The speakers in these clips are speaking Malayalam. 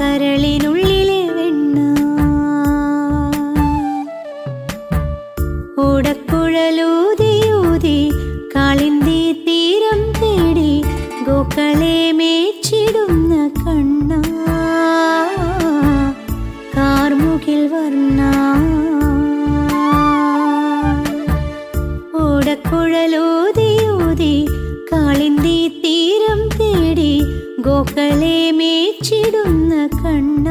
തരളി ഗോക്കളെ മേച്ചിടുന്ന കണ്ണ.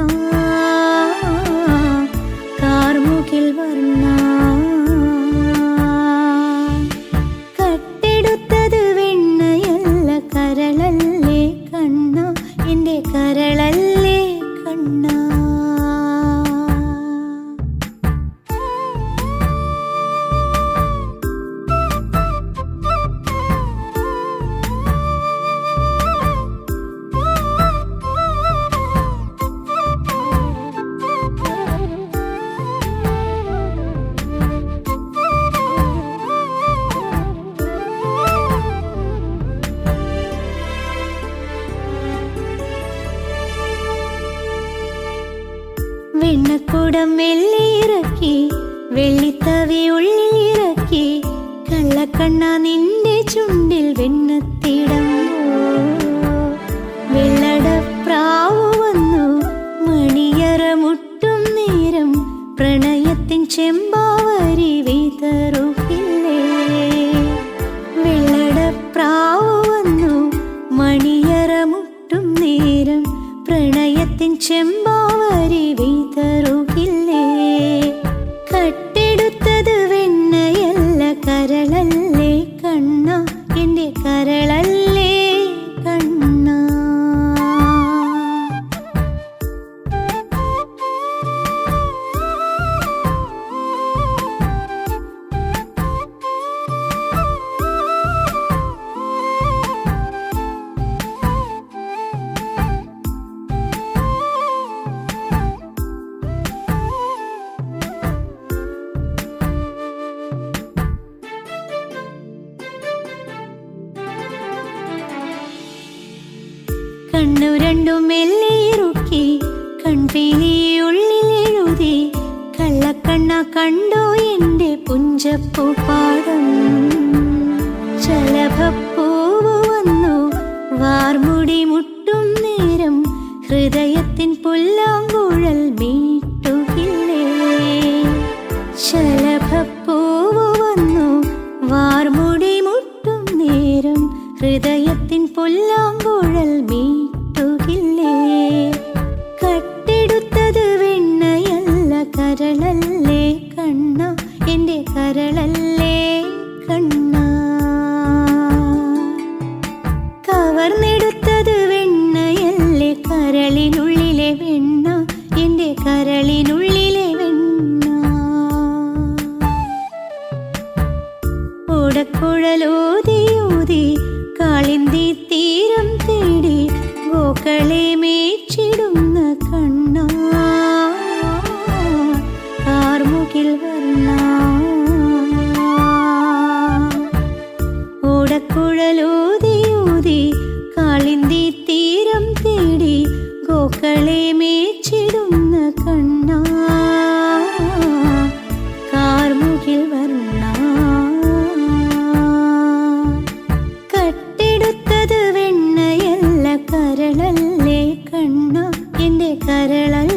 വെണ്ണക്കുടം വെള്ളിയിറക്കി വെള്ളിത്തവി ഉള്ളിലിറക്കി കള്ളക്കണ്ണ നിന്റെ ചുണ്ടിൽ വെണ്ണത്തിടം. വെള്ളടപ്രാവു വന്നു മണിയറ മുട്ടും നേരം പ്രണയത്തിൻ ചെമ്പാവരി വിതറുകില്ലേ? വെള്ളടപ്രാവു വന്നു മണിയറ മുട്ടും നേരം പ്രണയത്തിൻ ചെമ്പാവരി എന്റെ കണ്ണു രണ്ടും മെല്ലിറുക്കി കൺപീലി ഉള്ളിലെഴുതി കള്ളക്കണ്ണ കണ്ടോ എന്റെ പുഞ്ചപ്പൂ പാടും. ശലഭപ്പൂവ് വന്നു വാർമുടി മുട്ടും നേരം ഹൃദയത്തിൻ പുല്ലാങ്കുഴൽ മീട്ടുകില്ലേ? ശലഭപ്പൂവ് വന്നു വാർമുടി മുട്ടും നേരം ഹൃദയത്തിൻ പുല്ലാങ്കുഴൽ ഓടക്കുഴലൂതി ഊതി കാളിന്തി തീരം തേടി ഗോക്കളെ മേച്ചിടുന്ന കണ്ണ. കാർമുകിൽ വർണ ഓടക്കുഴലൂതിയൂതി കാളിന്തി തീരം തേടി ഗോക്കളെ കരളല്ലേ കണ്ണ? എന്റെ കരളല്ല